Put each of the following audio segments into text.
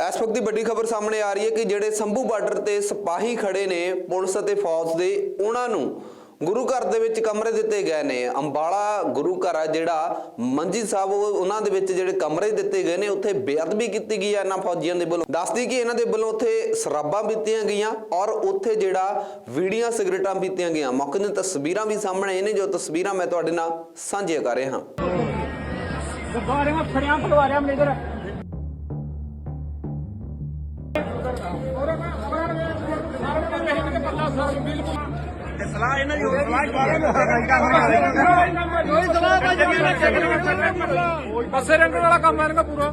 ਇਸ ਵਕਤ ਦੀ ਵੱਡੀ ਖਬਰ ਸਾਹਮਣੇ ਆ ਰਹੀ ਹੈ ਕਿ ਜਿਹੜੇ ਸੰਭੂ ਬਾਰਡਰ ਤੇ ਸਿਪਾਹੀ ਖੜੇ ਨੇ ਪੁਲਿਸ ਅਤੇ ਫੌਜ ਦੇ, ਉਹਨਾਂ ਨੂੰ ਗੁਰੂ ਘਰ ਦੇ ਵਿੱਚ ਕਮਰੇ ਦਿੱਤੇ ਗਏ ਨੇ। ਅੰਬਾਲਾ ਗੁਰੂ ਘਰ ਆ ਜਿਹੜਾ ਮੰਜੀ ਸਾਹਿਬ ਉਹਨਾਂ ਦੇ ਵਿੱਚ ਜਿਹੜੇ ਕਮਰੇ ਦਿੱਤੇ ਗਏ ਨੇ, ਉੱਥੇ ਬੇਅਦਬੀ ਕੀਤੀ ਗਈ ਹੈ ਇਹਨਾਂ ਫੌਜੀਆਂ ਦੇ ਵੱਲੋਂ। ਦੱਸਦੀ ਕਿ ਇਹਨਾਂ ਦੇ ਵੱਲੋਂ ਉੱਥੇ ਸ਼ਰਾਬਾਂ ਪੀਤੀਆਂ ਗਈਆਂ ਔਰ ਉੱਥੇ ਜਿਹੜਾ ਵੀੜੀਆਂ ਸਿਗਰਟਾਂ ਪੀਤੀਆਂ ਗਈਆਂ। ਮੌਕੇ ਦੀਆਂ ਤਸਵੀਰਾਂ ਵੀ ਸਾਹਮਣੇ ਆਏ ਨੇ, ਜੋ ਤਸਵੀਰਾਂ ਮੈਂ ਤੁਹਾਡੇ ਨਾਲ ਸਾਂਝੀਆਂ ਕਰ ਰਿਹਾ ਹਾਂ। ਗੁਰਦੁਆਰੇ ਵਿੱਚ ਫੜਿਆ ਪਟਵਾਰਿਆ ਮੈਨੇਜਰ ਸਲਾਹ ਇਹਨਾਂ ਦੀ ਸਲਾਹ ਕੋਈ ਸਲਾਹ ਬੱਸੇ ਰੰਗਣ ਵਾਲਾ ਕੰਮ ਹੈ ਇਹਨਾਂ ਦਾ ਪੂਰਾ।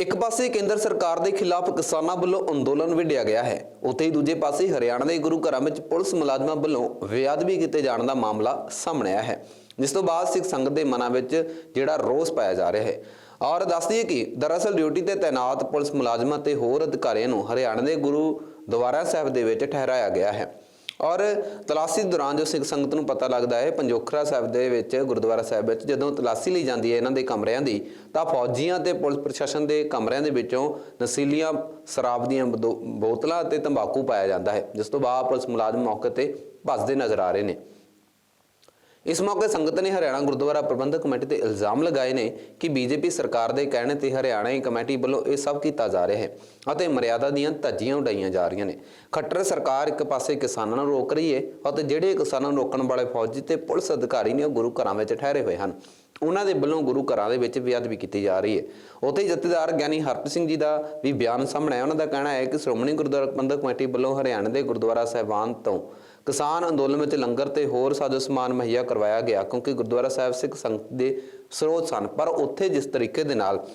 ਇੱਕ ਪਾਸੇ ਕੇਂਦਰ ਸਰਕਾਰ ਦੇ ਖਿਲਾਫ ਕਿਸਾਨਾਂ ਵੱਲੋਂ ਅੰਦੋਲਨ ਵਿੱਢਿਆ ਗਿਆ ਹੈ ਉੱਥੇ ਹੀ ਦੂਜੇ ਪਾਸੇ ਹਰਿਆਣਾ ਦੇ ਗੁਰੂ ਘਰਾਂ ਵਿੱਚ ਪੁਲਿਸ ਮੁਲਾਜ਼ਮਾਂ ਵੱਲੋਂ ਬੇਅਦਬੀ ਕੀਤੇ ਜਾਣ ਦਾ ਮਾਮਲਾ ਸਾਹਮਣੇ ਆਇਆ ਹੈ। ਜਿਸ ਤੋਂ ਬਾਅਦ ਸਿੱਖ ਸੰਗਤ ਦੇ ਮਨਾਂ ਵਿੱਚ ਜਿਹੜਾ ਰੋਸ ਪਾਇਆ ਜਾ ਰਿਹਾ ਹੈ। ਔਰ ਦੱਸਦੀ ਹੈ ਕਿ ਦਰਅਸਲ ਡਿਊਟੀ ਤੇ ਤਾਇਨਾਤ ਪੁਲਿਸ ਮੁਲਾਜ਼ਮਾਂ ਤੇ ਹੋਰ ਅਧਿਕਾਰੀਆਂ ਨੂੰ ਹਰਿਆਣਾ ਦੇ ਗੁਰੂ ਦੁਆਰਾ ਸਾਹਿਬ ਦੇ ਵਿੱਚ ਠਹਿਰਾਇਆ ਗਿਆ ਹੈ। ਔਰ ਤਲਾਸੀ ਦੌਰਾਨ ਜੋ ਸਿੱਖ ਸੰਗਤ ਨੂੰ ਪਤਾ ਲੱਗਦਾ ਹੈ, ਪੰਜੋਖਰਾ ਸਾਹਿਬ ਦੇ ਵਿੱਚ, ਗੁਰਦੁਆਰਾ ਸਾਹਿਬ ਵਿੱਚ ਜਦੋਂ ਤਲਾਸੀ ਲਈ ਜਾਂਦੀ ਹੈ ਇਹਨਾਂ ਦੇ ਕਮਰਿਆਂ ਦੀ, ਤਾਂ ਫੌਜੀਆਂ ਤੇ ਪੁਲਿਸ ਪ੍ਰਸ਼ਾਸਨ ਦੇ ਕਮਰਿਆਂ ਦੇ ਵਿੱਚੋਂ ਨਸ਼ੀਲੀਆਂ ਸ਼ਰਾਬ ਦੀਆਂ ਬਦੋ- ਬੋਤਲਾਂ ਤੇ ਤੰਬਾਕੂ ਪਾਇਆ ਜਾਂਦਾ ਹੈ, ਜਿਸ ਤੋਂ ਬਾਅਦ ਪੁਲਿਸ ਮੁਲਾਜ਼ਮ ਮੌਕੇ ਤੇ ਭੱਜਦੇ ਨਜ਼ਰ ਆ ਰਹੇ ਨੇ। ਇਸ ਮੌਕੇ ਸੰਗਤ ਨੇ ਹਰਿਆਣਾ ਗੁਰਦੁਆਰਾ ਪ੍ਰਬੰਧਕ ਕਮੇਟੀ ਤੇ ਇਲਜ਼ਾਮ ਲਗਾਏ ਨੇ ਕਿ ਬੀਜੇਪੀ ਸਰਕਾਰ ਦੇ ਕਹਿਣੇ ਤੇ ਹਰਿਆਣਾ ਕਮੇਟੀ ਵੱਲੋਂ ਇਹ ਸਭ ਕੀਤਾ ਜਾ ਰਿਹਾ ਹੈ ਅਤੇ ਮਰਿਆਦਾ ਦੀਆਂ ਧੱਜੀਆਂ ਉਡਾਈਆਂ ਜਾ ਰਹੀਆਂ ਨੇ। ਖੱਟਰ ਸਰਕਾਰ ਇੱਕ ਪਾਸੇ ਕਿਸਾਨਾਂ ਨੂੰ ਰੋਕ ਰਹੀ ਹੈ ਅਤੇ ਜਿਹੜੇ ਕਿਸਾਨਾਂ ਨੂੰ ਰੋਕਣ ਵਾਲੇ ਫੌਜੀ ਤੇ ਪੁਲਿਸ ਅਧਿਕਾਰੀ ਨੇ ਉਹ ਗੁਰੂ ਘਰਾਂ ਵਿੱਚ ਠਹਿਰੇ ਹੋਏ ਹਨ। ਉਹਨਾਂ ਦੇ ਵੱਲੋਂ ਗੁਰੂ ਘਰਾਂ ਦੇ ਵਿੱਚ ਬੇਅਦਬੀ ਕੀਤੀ ਜਾ ਰਹੀ ਹੈ। ਉੱਥੇ ਜਥੇਦਾਰ ਗਿਆਨੀ ਹਰਪ੍ਰੀਤ ਸਿੰਘ ਜੀ ਦਾ ਵੀ ਬਿਆਨ ਸਾਹਮਣੇ ਆਇਆ। ਉਹਨਾਂ ਦਾ ਕਹਿਣਾ ਹੈ ਕਿ ਸ਼੍ਰੋਮਣੀ ਗੁਰਦੁਆਰਾ ਪ੍ਰਬੰਧਕ ਕਮੇਟੀ ਵੱਲੋਂ ਹਰਿਆਣਾ ਦੇ ਗੁਰਦੁਆਰਾ ਸਾਹਿਬਾਨ ਤੋਂ ਕਿਸਾਨ ਅੰਦੋਲਨ ਵਿੱਚ ਲੰਗਰ ਤੇ ਹੋਰ ਸਾਜੋ ਸਮਾਨ ਮੁਹੱਈਆ ਕਰਵਾਇਆ ਗਿਆ, ਕਿਉਂਕਿ ਗੁਰਦੁਆਰਾ ਸਾਹਿਬ ਸਿੱਖ ਸੰਗਤ ਦੇ ਸਰੋਤ ਸਨ। ਪਰ ਉੱਥੇ ਜਿਸ ਤਰੀਕੇ ਦੇ ਨਾਲ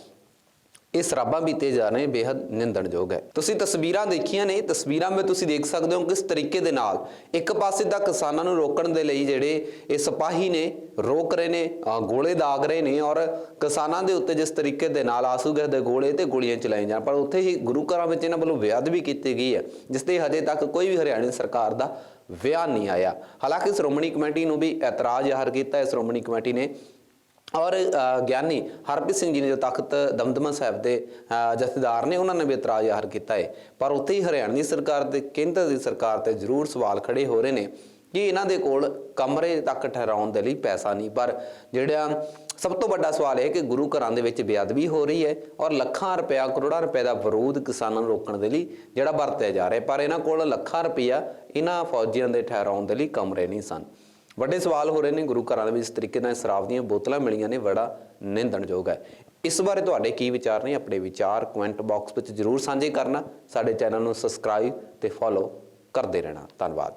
ਇਹ ਸ਼ਰਾਬਾਂ ਬੀਤੇ ਜਾ ਰਹੇ ਬੇहद ਨਿੰਦਣਯੋਗ ਹੈ। ਤੁਸੀਂ ਤਸਵੀਰਾਂ ਦੇਖੀਆਂ ਨੇ, ਤਸਵੀਰਾਂ ਵਿੱਚ ਤੁਸੀਂ ਦੇਖ ਸਕਦੇ ਹੋ ਕਿਸ ਤਰੀਕੇ ਦੇ ਨਾਲ ਇੱਕ ਪਾਸੇ ਤਾਂ ਕਿਸਾਨਾਂ ਨੂੰ ਰੋਕਣ ਦੇ ਲਈ ਜਿਹੜੇ ਇਹ ਸਿਪਾਹੀ ਨੇ, ਰੋਕ ਰਹੇ ਨੇ ਗੋਲੇ ਦਾਗ ਰਹੇ ਨੇ ਔਰ ਕਿਸਾਨਾਂ ਦੇ ਉੱਤੇ ਜਿਸ ਤਰੀਕੇ ਦੇ ਨਾਲ ਆਸੂ ਗੈਸ ਦੇ ਗੋਲੇ ਤੇ ਗੋਲੀਆਂ ਚਲਾਈਆਂ ਜਾਣ। ਪਰ ਉੱਥੇ ਹੀ ਗੁਰੂ ਘਰਾਂ ਵਿੱਚ ਇਹਨਾਂ ਵੱਲੋਂ ਬੇਅਦਬੀ ਕੀਤੀ ਗਈ ਹੈ, ਜਿਸ ਤੇ ਹਜੇ ਤੱਕ ਕੋਈ ਵੀ ਹਰਿਆਣਾ ਸਰਕਾਰ ਦਾ ਵਿਆਹ ਨਹੀਂ ਆਇਆ। ਹਾਲਾਂਕਿ ਸ਼੍ਰੋਮਣੀ ਕਮੇਟੀ ਨੂੰ ਵੀ ਇਤਰਾਜ਼ ਜ਼ਾਹਰ ਕੀਤਾ ਹੈ। ਸ਼੍ਰੋਮਣੀ ਕਮੇਟੀ ਨੇ ਔਰ ਗਿਆਨੀ ਹਰਪ੍ਰੀਤ ਸਿੰਘ ਜੀ ਨੇ ਜੋ ਤਖਤ ਦਮਦਮਾ ਸਾਹਿਬ ਦੇ ਜਥੇਦਾਰ ਨੇ ਉਹਨਾਂ ਨੇ ਵੀ ਇਤਰਾਜ਼ ਜ਼ਾਹਰ ਕੀਤਾ ਹੈ ਪਰ ਉੱਥੇ ਹੀ ਹਰਿਆਣਾ ਦੀ ਸਰਕਾਰ ਤੇ, ਕੇਂਦਰ ਦੀ ਸਰਕਾਰ ਤੇ ਜ਼ਰੂਰ ਸਵਾਲ ਖੜੇ ਹੋ ਰਹੇ ਨੇ ਕਿ ਇਹਨਾਂ ਦੇ ਕੋਲ ਕਮਰੇ ਤੱਕ ਠਹਿਰਾਉਣ ਦੇ ਲਈ ਪੈਸਾ ਨਹੀਂ। ਪਰ ਜਿਹੜਾ ਸਭ ਤੋਂ ਵੱਡਾ ਸਵਾਲ ਇਹ ਕਿ ਗੁਰੂ ਘਰਾਂ ਦੇ ਵਿੱਚ ਬੇਅਦਬੀ ਹੋ ਰਹੀ ਹੈ ਔਰ ਲੱਖਾਂ ਰੁਪਇਆ, ਕਰੋੜਾਂ ਰੁਪਏ ਦਾ ਵਿਰੋਧ ਕਿਸਾਨਾਂ ਨੂੰ ਰੋਕਣ ਦੇ ਲਈ ਜਿਹੜਾ ਵਰਤਿਆ ਜਾ ਰਿਹਾ ਪਰ ਇਹਨਾਂ ਕੋਲ ਲੱਖਾਂ ਰੁਪਇਆ ਇਹਨਾਂ ਫੌਜੀਆਂ ਦੇ ਠਹਿਰਾਉਣ ਦੇ ਲਈ ਕਮਰੇ ਨਹੀਂ ਸਨ। ਵੱਡੇ ਸਵਾਲ ਹੋ ਰਹੇ ਨੇ, ਗੁਰੂ ਘਰਾਂ ਦੇ ਵਿੱਚ ਇਸ ਤਰੀਕੇ ਨਾਲ ਸ਼ਰਾਬ ਦੀਆਂ ਬੋਤਲਾਂ ਮਿਲੀਆਂ ਨੇ, ਬੜਾ ਨਿੰਦਣਯੋਗ ਹੈ। ਇਸ ਬਾਰੇ ਤੁਹਾਡੇ ਕੀ ਵਿਚਾਰ ਨੇ? ਆਪਣੇ ਵਿਚਾਰ ਕਮੈਂਟ ਬਾਕਸ ਵਿੱਚ ਜਰੂਰ ਸਾਂਝੇ ਕਰਨਾ, ਸਾਡੇ ਚੈਨਲ ਨੂੰ ਸਬਸਕ੍ਰਾਈਬ ਤੇ ਫੋਲੋ ਕਰਦੇ ਰਹਿਣਾ। ਧੰਨਵਾਦ।